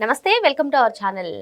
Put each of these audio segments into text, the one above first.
నమస్తే welcome to our channel.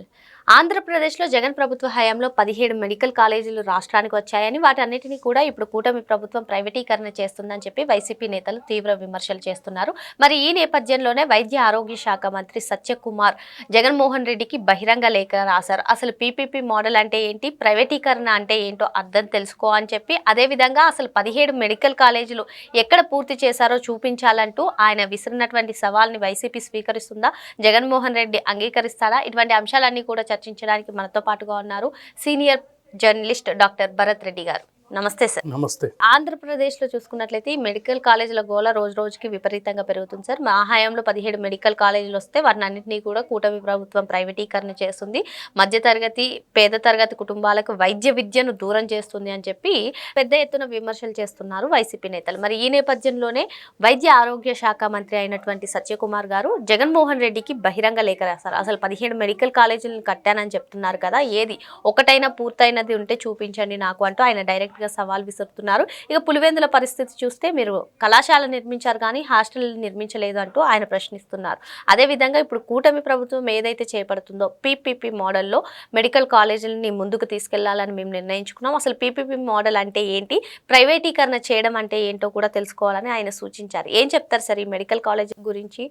ఆంధ్రప్రదేశ్లో జగన్ ప్రభుత్వ హయాంలో పదిహేడు మెడికల్ కాలేజీలు రాష్ట్రానికి వచ్చాయని వాటన్నిటిని కూడా ఇప్పుడు కూటమి ప్రభుత్వం ప్రైవేటీకరణ చేస్తుందని చెప్పి వైసీపీ నేతలు తీవ్ర విమర్శలు చేస్తున్నారు. మరి ఈ నేపథ్యంలోనే వైద్య ఆరోగ్య శాఖ మంత్రి సత్యకుమార్ జగన్మోహన్ రెడ్డికి బహిరంగ లేఖ రాశారు. అసలు పీపీపీ మోడల్ అంటే ఏంటి? ప్రైవేటీకరణ అంటే ఏంటో అర్థం తెలుసుకో అని చెప్పి అదేవిధంగా అసలు పదిహేడు మెడికల్ కాలేజీలు ఎక్కడ పూర్తి చేశారో చూపించాలంటూ ఆయన విసిరినటువంటి సవాల్ని వైసీపీ స్వీకరిస్తుందా? జగన్మోహన్ రెడ్డి అంగీకరిస్తారా? ఇటువంటి అంశాలన్నీ కూడా చర్చించడానికి మనతో పాటుగా ఉన్నారు senior journalist doctor Bharat Reddy గారు. నమస్తే సార్. నమస్తే. ఆంధ్రప్రదేశ్లో చూసుకున్నట్లయితే ఈ మెడికల్ కాలేజీల గోల రోజు రోజుకి విపరీతంగా పెరుగుతుంది సార్. మా హయాంలో పదిహేడు మెడికల్ కాలేజీలు వస్తే వాటిని అన్నింటినీ కూడా కూటమి ప్రభుత్వం ప్రైవేటీకరణ చేస్తుంది. మధ్యతరగతి పేద తరగతి కుటుంబాలకు వైద్య విద్యను దూరం చేస్తుంది అని చెప్పి పెద్ద ఎత్తున విమర్శలు చేస్తున్నారు వైసీపీ నేతలు. మరి ఈ నేపథ్యంలోనే వైద్య ఆరోగ్య శాఖ మంత్రి అయినటువంటి సత్యకుమార్ గారు జగన్మోహన్ రెడ్డికి బహిరంగ లేఖ రాశారు. అసలు పదిహేడు మెడికల్ కాలేజీలను కట్టానని చెప్తున్నారు కదా ఏది? ఒకటైనా పూర్తయినది ఉంటే చూపించండి నాకు అంటూ ఆయన డైరెక్ట్ గా సవాల్ విసురుతున్నారు. ఇక పులివెందుల పరిస్థితి చూస్తే మీరు కళాశాల నిర్మించారు కానీ హాస్టల్ నిర్మించలేదు అంటూ ఆయన ప్రశ్నిస్తున్నారు. అదేవిధంగా ఇప్పుడు కూటమి ప్రభుత్వం ఏదైతే చేపడుతుందో పీపీపీ మోడల్లో మెడికల్ కాలేజీలని ముందుకు తీసుకెళ్ళాలని మేము నిర్ణయించుకున్నాం. అసలు పీపీపీ మోడల్ అంటే ఏంటి? ప్రైవేటీకరణ చేయడం అంటే ఏంటో కూడా తెలుసుకోవాలని ఆయన సూచించారు. ఏం చెప్తారు సార్ ఈ మెడికల్ కాలేజ్ గురించి?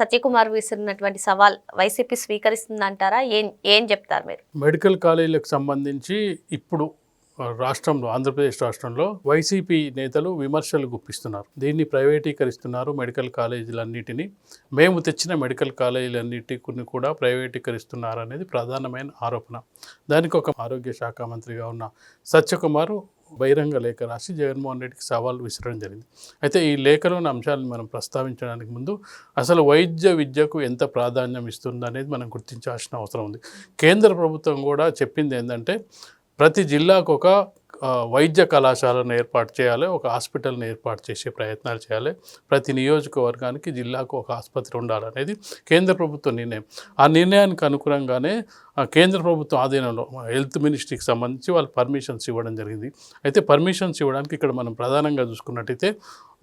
సత్యకుమార్ విసిరినటువంటి సవాల్ వైసీపీ స్వీకరిస్తుందంటారా? ఏం ఏం చెప్తారు మీరు? మెడికల్ కాలేజీలకు సంబంధించి ఇప్పుడు రాష్ట్రంలో ఆంధ్రప్రదేశ్ రాష్ట్రంలో వైసీపీ నేతలు విమర్శలు గుప్పిస్తున్నారు. దీన్ని ప్రైవేటీకరిస్తున్నారు మెడికల్ కాలేజీలన్నిటినీ. మేము తెచ్చిన మెడికల్ కాలేజీలన్నిటిని కూడా ప్రైవేటీకరిస్తున్నారు అనేది ప్రధానమైన ఆరోపణ. దానికి ఒక ఆరోగ్య శాఖ మంత్రిగా ఉన్న సత్యకుమారు బహిరంగ లేఖ రాసి జగన్మోహన్ రెడ్డికి సవాల్ విసరడం జరిగింది. అయితే ఈ లేఖలోని అంశాలను మనం ప్రస్తావించడానికి ముందు అసలు వైద్య విద్యకు ఎంత ప్రాధాన్యం ఇస్తుంది అనేది మనం గుర్తించాల్సిన అవసరం ఉంది. కేంద్ర ప్రభుత్వం కూడా చెప్పింది ఏంటంటే ప్రతి జిల్లాకు ఒక వైద్య కళాశాలను ఏర్పాటు చేయాలి ఒక హాస్పిటల్ని ఏర్పాటు చేసే ప్రయత్నాలు చేయాలి. ప్రతి నియోజకవర్గానికి జిల్లాకు ఒక ఆసుపత్రి ఉండాలనేది కేంద్ర ప్రభుత్వ నిర్ణయం. ఆ నిర్ణయానికి అనుగుణంగానే కేంద్ర ప్రభుత్వం ఆధీనంలో హెల్త్ మినిస్ట్రీకి సంబంధించి వాళ్ళు పర్మిషన్స్ ఇవ్వడం జరిగింది. అయితే పర్మిషన్స్ ఇవ్వడానికి ఇక్కడ మనం ప్రధానంగా చూసుకున్నట్టయితే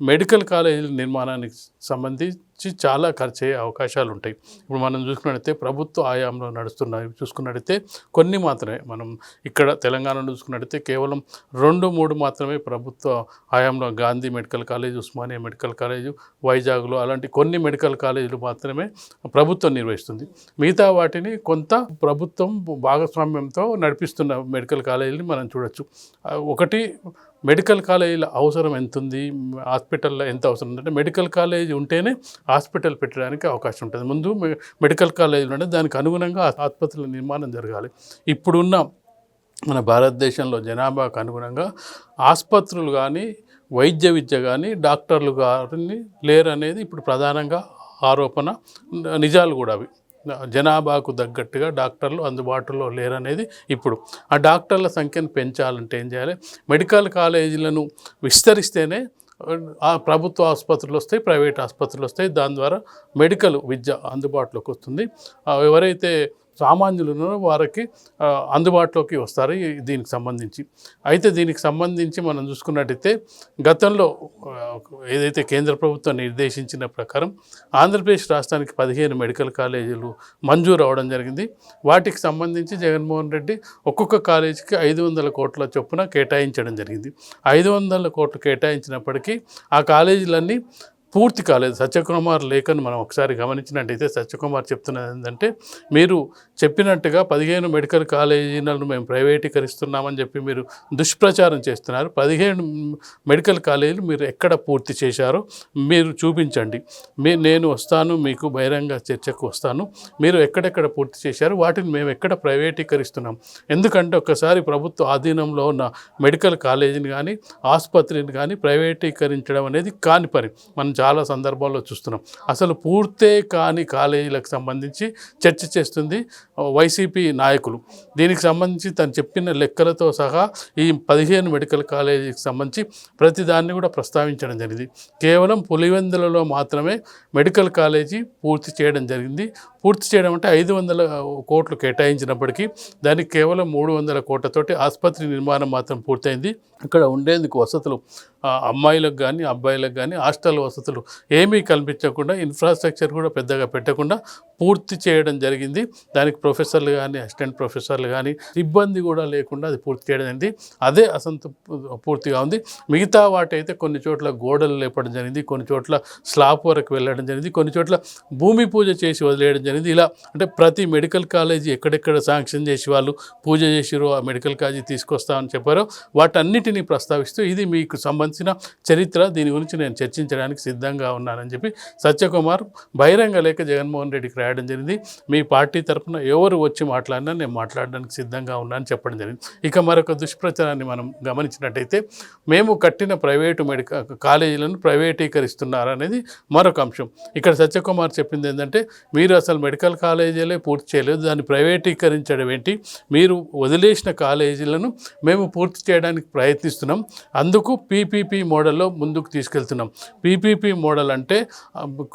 మెడికల్ కాలేజీల నిర్మాణానికి సంబంధించి చాలా ఖర్చు అయ్యే అవకాశాలు ఉంటాయి. ఇప్పుడు మనం చూసుకున్నట్టయితే ప్రభుత్వ ఆయాంలో నడుస్తున్నాయి చూసుకున్నట్టయితే కొన్ని మాత్రమే మనం ఇక్కడ తెలంగాణలో చూసుకున్నట్టయితే కేవలం రెండు మూడు మాత్రమే ప్రభుత్వ ఆయాంలో Gandhi medical college Osmania medical college వైజాగ్లో అలాంటి కొన్ని మెడికల్ కాలేజీలు మాత్రమే ప్రభుత్వం నిర్వహిస్తుంది. మిగతా వాటిని కొంత ప్రభుత్వం భాగస్వామ్యంతో నడిపిస్తున్న మెడికల్ కాలేజీని మనం చూడొచ్చు. ఒకటి మెడికల్ కాలేజీల అవసరం ఎంత ఉంది హాస్పిటల్లో ఎంత అవసరం ఉందంటే మెడికల్ కాలేజ్ ఉంటేనే హాస్పిటల్ పెట్టడానికి అవకాశం ఉంటుంది. ముందు మెడికల్ కాలేజీలు ఉంటే దానికి అనుగుణంగా ఆసుపత్రుల నిర్మాణం జరగాలి. ఇప్పుడున్న మన భారతదేశంలో జనాభాకు అనుగుణంగా ఆసుపత్రులు కానీ వైద్య విద్య కానీ డాక్టర్లు కానీ లేరు అనేది ఇప్పుడు ప్రధానంగా ఆరోపణ నిజాలు కూడా అవి. జనాభాకు తగ్గట్టుగా డాక్టర్లు అందుబాటులో లేరనేది ఇప్పుడు. ఆ డాక్టర్ల సంఖ్యను పెంచాలంటే ఏం చేయాలి? మెడికల్ కాలేజీలను విస్తరిస్తేనే ఆ ప్రభుత్వ ఆసుపత్రులు వస్తాయి ప్రైవేట్ ఆసుపత్రులు వస్తాయి. దాని ద్వారా మెడికల్ విద్య అందుబాటులోకి వస్తుంది. ఎవరైతే సామాన్యులు వారికి అందుబాటులోకి వస్తారు దీనికి సంబంధించి. అయితే దీనికి సంబంధించి మనం చూసుకున్నట్టయితే గతంలో ఏదైతే కేంద్ర ప్రభుత్వం నిర్దేశించిన ప్రకారం ఆంధ్రప్రదేశ్ రాష్ట్రానికి పదిహేను మెడికల్ కాలేజీలు మంజూరు అవడం జరిగింది. వాటికి సంబంధించి జగన్మోహన్ రెడ్డి ఒక్కొక్క కాలేజీకి ఐదు వందల కోట్ల చొప్పున కేటాయించడం జరిగింది. ఐదు వందల కోట్లు కేటాయించినప్పటికీ ఆ కాలేజీలన్నీ పూర్తి కాలేదు. సత్యకుమార్ లేఖను మనం ఒకసారి గమనించినట్టయితే సత్యకుమార్ చెప్తున్నది ఏంటంటే మీరు చెప్పినట్టుగా పదిహేను మెడికల్ కాలేజీలను మేము ప్రైవేటీకరిస్తున్నామని చెప్పి మీరు దుష్ప్రచారం చేస్తున్నారు. పదిహేను మెడికల్ కాలేజీలు మీరు ఎక్కడ పూర్తి చేశారో మీరు చూపించండి. మీ నేను వస్తాను మీకు బహిరంగ చర్చకు వస్తాను. మీరు ఎక్కడెక్కడ పూర్తి చేశారు వాటిని మేము ఎక్కడ ప్రైవేటీకరిస్తున్నాం? ఎందుకంటే ఒకసారి ప్రభుత్వ ఆధీనంలో ఉన్న మెడికల్ కాలేజీని కానీ ఆసుపత్రిని కానీ ప్రైవేటీకరించడం అనేది కాని పని. మనం చాలా సందర్భాల్లో చూస్తున్నాం. అసలు పూర్తే కాని కాలేజీలకు సంబంధించి చర్చ చేస్తుంది వైసీపీ నాయకులు. దీనికి సంబంధించి తను చెప్పిన లెక్కలతో సహా ఈ పదిహేను మెడికల్ కాలేజీకి సంబంధించి ప్రతిదాన్ని కూడా ప్రస్తావించడం జరిగింది. కేవలం పులివెందులలో మాత్రమే మెడికల్ కాలేజీ పూర్తి చేయడం జరిగింది. పూర్తి చేయడం అంటే ఐదు వందల కోట్లు కేటాయించినప్పటికీ దానికి కేవలం మూడు వందల కోట్లతోటి ఆసుపత్రి నిర్మాణం మాత్రం పూర్తయింది. ఇక్కడ ఉండేందుకు వసతులు అమ్మాయిలకు కానీ అబ్బాయిలకు కానీ హాస్టల్ వసతులు ఏమీ కల్పించకుండా ఇన్ఫ్రాస్ట్రక్చర్ కూడా పెద్దగా పెట్టకుండా పూర్తి చేయడం జరిగింది. దానికి ప్రొఫెసర్లు కానీ అసిస్టెంట్ ప్రొఫెసర్లు కానీ ఇబ్బంది కూడా లేకుండా అది పూర్తి చేయడం జరిగింది. అదే అసంత పూర్తిగా ఉంది. మిగతా వాటి అయితే కొన్ని చోట్ల గోడలు లేపడం జరిగింది కొన్ని చోట్ల స్లాబ్ వరకు వెళ్ళడం జరిగింది కొన్ని చోట్ల భూమి పూజ చేసి వదిలేయడం జరిగింది ఇలా అంటే ప్రతి మెడికల్ కాలేజీ ఎక్కడెక్కడ శాంక్షన్ చేసి వాళ్ళు పూజ చేసిరో ఆ మెడికల్ కాలేజీ తీసుకొస్తామని చెప్పారో వాటన్నిటినీ ప్రస్తావిస్తూ ఇది మీకు సంబంధించిన చరిత్ర. దీని గురించి నేను చర్చించడానికి సిద్ధంగా ఉన్నానని చెప్పి సత్యకుమార్ బహిరంగ లేఖ జగన్మోహన్ రెడ్డికి రాయడం జరిగింది. మీ పార్టీ తరఫున ఎవరు వచ్చి మాట్లాడినా నేను మాట్లాడడానికి సిద్ధంగా ఉన్నానని చెప్పడం జరిగింది. ఇక మరొక దుష్ప్రచారాన్ని మనం గమనించినట్టయితే మేము కట్టిన ప్రైవేటు మెడికల్ కాలేజీలను ప్రైవేటీకరిస్తున్నారనేది మరొక అంశం. ఇక్కడ సత్యకుమార్ చెప్పింది ఏంటంటే మీరు అసలు మెడికల్ కాలేజీలే పూర్తి చేయలేదు. దాన్ని ప్రైవేటీకరించడం ఏంటి? మీరు వదిలేసిన కాలేజీలను మేము పూర్తి చేయడానికి ప్రయత్నిస్తున్నాం. అందుకు పీపీపీ మోడల్లో ముందుకు తీసుకెళ్తున్నాం. పీపీపీ మోడల్ అంటే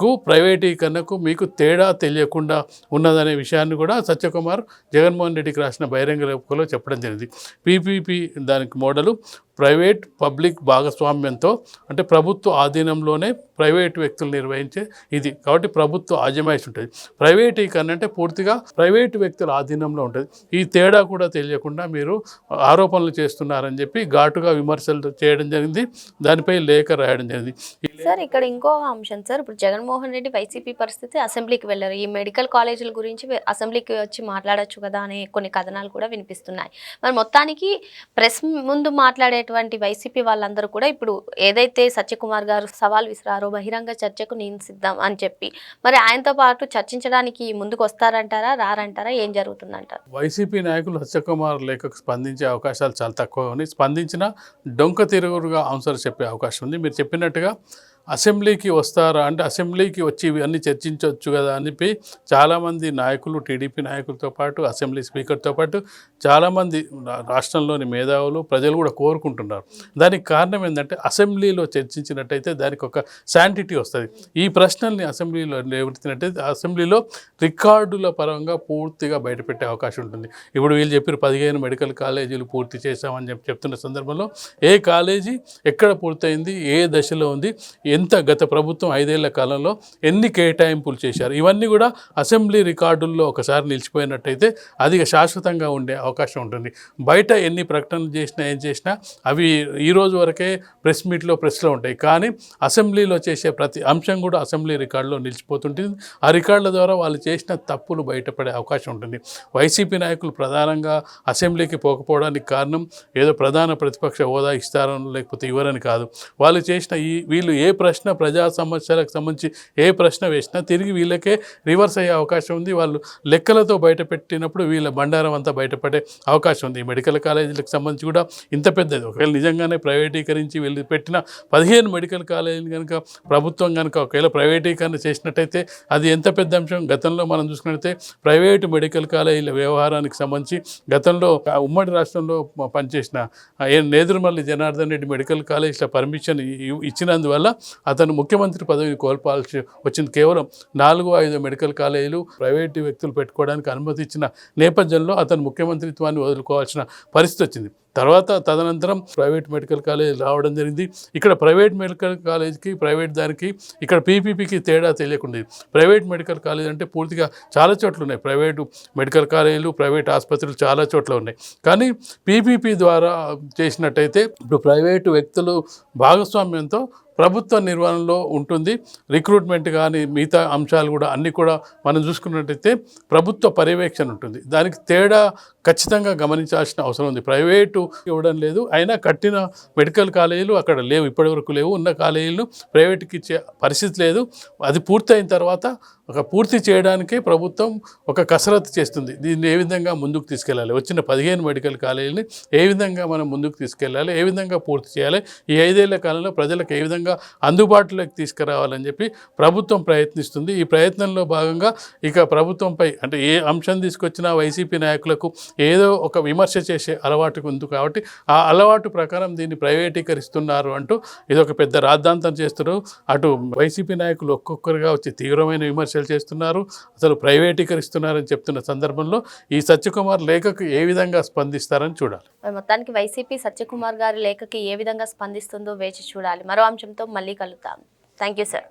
కు ప్రైవేటీకరణకు మీకు తేడా తెలియకుండా ఉన్నదనే విషయాన్ని కూడా సత్యకుమార్ జగన్మోహన్ రెడ్డికి రాసిన బహిరంగ లేఖలో చెప్పడం జరిగింది. పీపీపీ దానికి మోడలు ప్రైవేట్ పబ్లిక్ భాగస్వామ్యంతో అంటే ప్రభుత్వ ఆధీనంలోనే ప్రైవేట్ వ్యక్తులు నిర్వహించే ఇది. కాబట్టి ప్రభుత్వ ఆజమాయిషి ఉంటుంది. ప్రైవేటీకరణ అంటే పూర్తిగా ప్రైవేట్ వ్యక్తుల ఆధీనంలో ఉంటుంది. ఈ తేడా కూడా తెలియకుండా మీరు ఆరోపణలు చేస్తున్నారని చెప్పి ఘాటుగా విమర్శలు చేయడం జరిగింది. దానిపై లేఖ రాయడం జరిగింది. సార్ ఇక్కడ ఇంకో అంశం సార్. ఇప్పుడు జగన్మోహన్ రెడ్డి వైసీపీ పరిస్థితి అసెంబ్లీకి వెళ్ళారు. ఈ మెడికల్ కాలేజీల గురించి అసెంబ్లీకి వచ్చి మాట్లాడచ్చు కదా అనే కొన్ని కథనాలు కూడా వినిపిస్తున్నాయి. మరి మొత్తానికి ప్రెస్ ముందు మాట్లాడే మాట్లాడేటువంటి వైసీపీ వాళ్ళందరూ కూడా ఇప్పుడు ఏదైతే సత్యకుమార్ గారు సవాల్ విసిరారో బహిరంగ చర్చకు నేను సిద్ధం అని చెప్పి మరి ఆయనతో పాటు చర్చించడానికి ముందుకు వస్తారంటారా రారంటారా ఏం జరుగుతుందంటారు? వైసీపీ నాయకులు సత్యకుమార్ లేఖకు స్పందించే అవకాశాలు చాలా తక్కువ ఉన్నాయి. స్పందించిన డొంక తిరుగురుగా ఆన్సర్ చెప్పే అవకాశం ఉంది. మీరు చెప్పినట్టుగా అసెంబ్లీకి వస్తారా అంటే అసెంబ్లీకి వచ్చి ఇవన్నీ చర్చించవచ్చు కదా అని చెప్పి చాలామంది నాయకులు టీడీపీ నాయకులతో పాటు అసెంబ్లీ స్పీకర్తో పాటు చాలామంది రా- రాష్ట్రంలోని మేధావులు ప్రజలు కూడా కోరుకుంటున్నారు. దానికి కారణం ఏంటంటే అసెంబ్లీలో చర్చించినట్టయితే దానికి ఒక శాంటిటీ వస్తుంది. ఈ ప్రశ్నల్ని అసెంబ్లీలో లేవనెత్తినట్టయితే అసెంబ్లీలో రికార్డుల పరంగా పూర్తిగా బయటపెట్టే అవకాశం ఉంటుంది. ఇప్పుడు వీళ్ళు చెప్పారు పదిహేను మెడికల్ కాలేజీలు పూర్తి చేశామని చెప్పి చెప్తున్న సందర్భంలో ఏ కాలేజీ ఎక్కడ పూర్తయింది ఏ దశలో ఉంది ఎంత గత ప్రభుత్వం ఐదేళ్ళ కాలంలో ఎన్ని కేటాయింపులు చేశారు ఇవన్నీ కూడా అసెంబ్లీ రికార్డుల్లో ఒకసారి నిలిచిపోయినట్టయితే అది శాశ్వతంగా ఉండే అవకాశం ఉంటుంది. బయట ఎన్ని ప్రకటనలు చేసినా ఏం చేసినా అవి ఈ రోజు వరకే ప్రెస్ మీట్లో ప్రెస్లో ఉంటాయి. కానీ అసెంబ్లీలో చేసే ప్రతి అంశం కూడా అసెంబ్లీ రికార్డులో నిలిచిపోతుంటుంది. ఆ రికార్డుల ద్వారా వాళ్ళు చేసిన తప్పులు బయటపడే అవకాశం ఉంటుంది. వైసీపీ నాయకులు ప్రధానంగా అసెంబ్లీకి పోకపోవడానికి కారణం ఏదో ప్రధాన ప్రతిపక్ష హోదా ఇస్తారని లేకపోతే ఇవ్వరని కాదు. వాళ్ళు చేసిన ఈ వీళ్ళు ఏ ప్రశ్న ప్రజా సమస్యలకు సంబంధించి ఏ ప్రశ్న వేసినా తిరిగి వీళ్ళకే రివర్స్ అయ్యే అవకాశం ఉంది. వాళ్ళు లెక్కలతో బయటపెట్టినప్పుడు వీళ్ళ బండారం అంతా బయటపడే అవకాశం ఉంది. మెడికల్ కాలేజీలకు సంబంధించి కూడా ఇంత పెద్దది. ఒకవేళ నిజంగానే ప్రైవేటీకరించి వీళ్ళు పెట్టిన పదిహేను మెడికల్ కాలేజీలు కనుక ప్రభుత్వం కనుక ఒకవేళ ప్రైవేటీకరణ చేసినట్టయితే అది ఎంత పెద్ద అంశం? గతంలో మనం చూసుకున్నట్లయితే ప్రైవేటు మెడికల్ కాలేజీల వ్యవహారానికి సంబంధించి గతంలో ఉమ్మడి రాష్ట్రంలో పనిచేసిన నేదురుమల్లి జనార్దన్ రెడ్డి మెడికల్ కాలేజీల పర్మిషన్ ఇచ్చినందువల్ల అతను ముఖ్యమంత్రి పదవిని కోల్పోవాల్సి వచ్చింది. కేవలం నాలుగు ఐదు మెడికల్ కాలేజీలు ప్రైవేటు వ్యక్తులు పెట్టుకోవడానికి అనుమతి ఇచ్చిన నేపథ్యంలో అతను ముఖ్యమంత్రి ముఖ్యమంత్రిత్వాన్ని వదులుకోవాల్సిన పరిస్థితి వచ్చింది. తర్వాత తదనంతరం ప్రైవేట్ మెడికల్ కాలేజ్ రావడం జరిగింది. ఇక్కడ ప్రైవేట్ మెడికల్ కాలేజ్కి ప్రైవేట్ దానికి ఇక్కడ పీపీపీకి తేడా తెలియకుండా ప్రైవేట్ మెడికల్ కాలేజ్ అంటే పూర్తిగా చాలా చోట్ల ఉన్నాయి. ప్రైవేటు మెడికల్ కాలేజీలు ప్రైవేట్ ఆసుపత్రులు చాలా చోట్ల ఉన్నాయి. కానీ పీపీపీ ద్వారా చేసినట్టయితే ఇప్పుడు ప్రైవేటు వ్యక్తులు భాగస్వామ్యంతో ప్రభుత్వ నిర్వహణలో ఉంటుంది. రిక్రూట్మెంట్ కానీ మిగతా అంశాలు కూడా అన్నీ కూడా మనం చూసుకున్నట్టయితే ప్రభుత్వ పర్యవేక్షణ ఉంటుంది. దానికి తేడా ఖచ్చితంగా గమనించాల్సిన అవసరం ఉంది. ప్రైవేటు ఇవ్వడం లేదు. అయినా కట్టిన మెడికల్ కాలేజీలు అక్కడ లేవు. ఇప్పటివరకు లేవు. ఉన్న కాలేజీలు ప్రైవేట్కి ఇచ్చే పరిస్థితి లేదు. అది పూర్తయిన తర్వాత ఒక పూర్తి చేయడానికే ప్రభుత్వం ఒక కసరత్తు చేస్తుంది. దీన్ని ఏ విధంగా ముందుకు తీసుకెళ్ళాలి? వచ్చిన పదిహేను మెడికల్ కాలేజీని ఏ విధంగా మనం ముందుకు తీసుకెళ్ళాలి? ఏ విధంగా పూర్తి చేయాలి? ఈ ఐదేళ్ళ కాలంలో ప్రజలకు ఏ విధంగా విధంగా అందుబాటులోకి తీసుకురావాలని చెప్పి ప్రభుత్వం ప్రయత్నిస్తుంది. ఈ ప్రయత్నంలో భాగంగా ఇక ప్రభుత్వంపై అంటే ఏ అంశం తీసుకొచ్చినా వైసీపీ నాయకులకు ఏదో ఒక విమర్శ చేసే అలవాటు ఉంది కాబట్టి ఆ అలవాటు ప్రకారం దీన్ని ప్రైవేటీకరిస్తున్నారు అంటూ ఇది ఒక పెద్ద రాద్ధాంతం చేస్తున్నారు. అటు వైసీపీ నాయకులు ఒక్కొక్కరుగా వచ్చి తీవ్రమైన విమర్శలు చేస్తున్నారు. అసలు ప్రైవేటీకరిస్తున్నారని చెప్తున్న సందర్భంలో ఈ సత్యకుమార్ లేఖకు ఏ విధంగా స్పందిస్తారని చూడాలి. మొత్తానికి వైసీపీ సత్యకుమార్ గారి లేఖకి ఏ విధంగా స్పందిస్తుందో వేచి చూడాలి. మరో అంశంతో మళ్ళీ కలుద్దాం. Thank you sir.